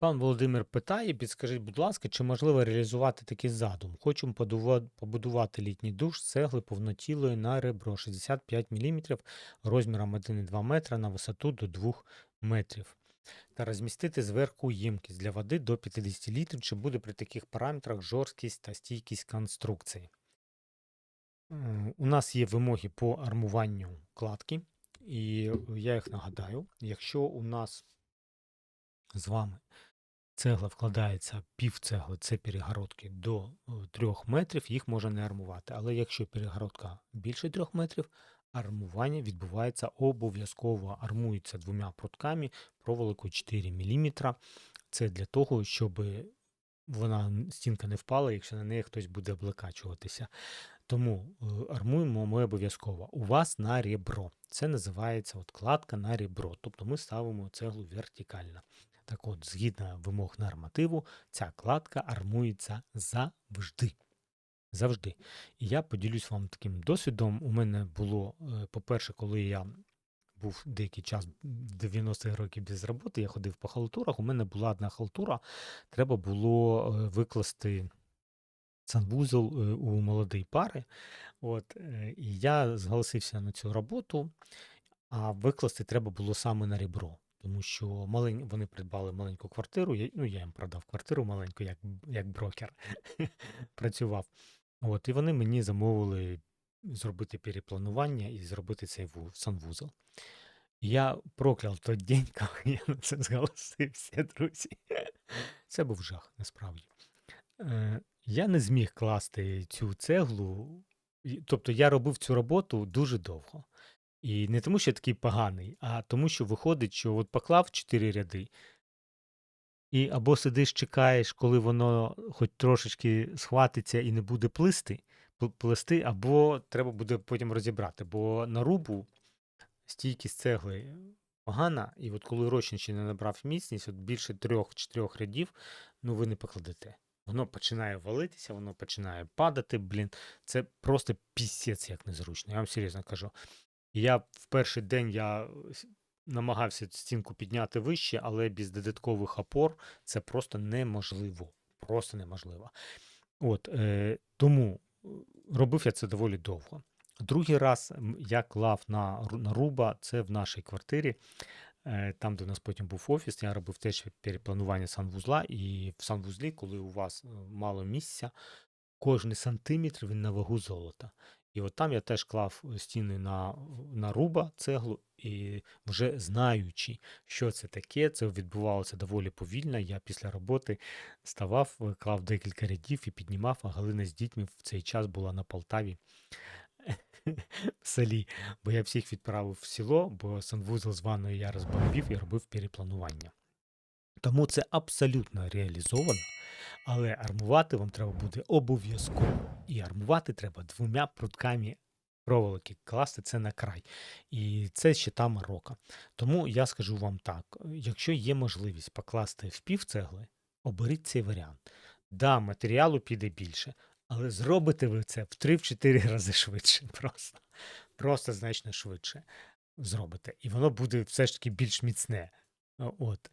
Пан Володимир питає, підскажіть, будь ласка, чи можливо реалізувати такий задум? Хочемо побудувати літній душ з цегли повнотілої на ребро 65 мм розміром 1,2 метра на висоту до 2 метрів. Та розмістити зверху ємкість для води до 50 літрів, чи буде при таких параметрах жорсткість та стійкість конструкції. У нас є вимоги по армуванню кладки, і я їх нагадаю. Якщо у нас з вами цегла вкладається пів цегли, це перегородки до 3 метрів, їх можна не армувати. Але якщо перегородка більше 3 метрів, армування відбувається обов'язково. Армується двома прутками проволокою 4 мм. Це для того, щоб вона стінка не впала, якщо на неї хтось буде облекачуватися. Тому е, армуємо ми обов'язково. У вас на ребро. Це називається от кладка на ребро. Тобто ми ставимо цеглу вертикально. Так от, згідно вимог нормативу, ця кладка армується завжди. Завжди. І я поділюсь вам таким досвідом. У мене було, е, по-перше, коли я був деякий час 90-х років без роботи, я ходив по халтурах. У мене була одна халтура, треба було е, викласти санвузол е, у молодої пари. От, е, і я зголосився на цю роботу, а викласти треба було саме на ребро. Тому що малень... вони придбали маленьку квартиру. Я... Ну, я їм продав квартиру маленьку, як, як брокер працював. От, і вони мені замовили зробити перепланування і зробити цей ву- санвузол. Я прокляв той день, коли я на це зголосився, друзі. Це був жах, насправді. Я не зміг класти цю цеглу. Тобто я робив цю роботу дуже довго. І не тому, що я такий поганий, а тому, що виходить, що от поклав чотири ряди, і або сидиш, чекаєш, коли воно хоч трошечки схватиться і не буде плисти, пл- плести, або треба буде потім розібрати. Бо на рубу стійкість цегли погана, і от коли ще не набрав міцність, от більше трьох-чотирьох рядів, ну ви не покладете. Воно починає валитися, воно починає падати, блін. Це просто пісець як незручно. Я вам серйозно кажу. Я в перший день я намагався стінку підняти вище, але без додаткових опор це просто неможливо. Просто неможливо. От, е, тому е, робив я це доволі довго. Другий раз я клав на, на руба, це в нашій квартирі, е, там, де у нас потім був офіс, я робив теж перепланування санвузла, і в санвузлі, коли у вас е, мало місця, кожний сантиметр він на вагу золота. І от там я теж клав е, стіни на, на руба цеглу, і вже знаючи, що це таке, це відбувалося доволі повільно. Я після роботи ставав, е, клав декілька рядів і піднімав, а Галина з дітьми в цей час була на Полтаві в селі, бо я всіх відправив в село, бо санвузол з ванною я розбомбів і робив перепланування. Тому це абсолютно реалізовано, але армувати вам треба буде обов'язково. І армувати треба двома прутками проволоки, класти це на край. І це ще та Марокко. Тому я скажу вам так: якщо є можливість покласти в пів цегли, оберіть цей варіант. Да, матеріалу піде більше, але зробите ви це в 3-4 рази швидше. Просто, просто значно швидше зробите. І воно буде все ж таки більш міцне. От.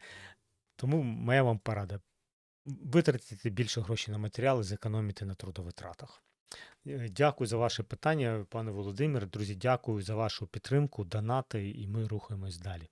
Тому моя вам порада. Витратити більше грошей на матеріали, зекономити на трудовитратах. Е, Дякую за ваше питання, пане Володимир. Друзі, дякую за вашу підтримку, донати, і ми рухаємось далі.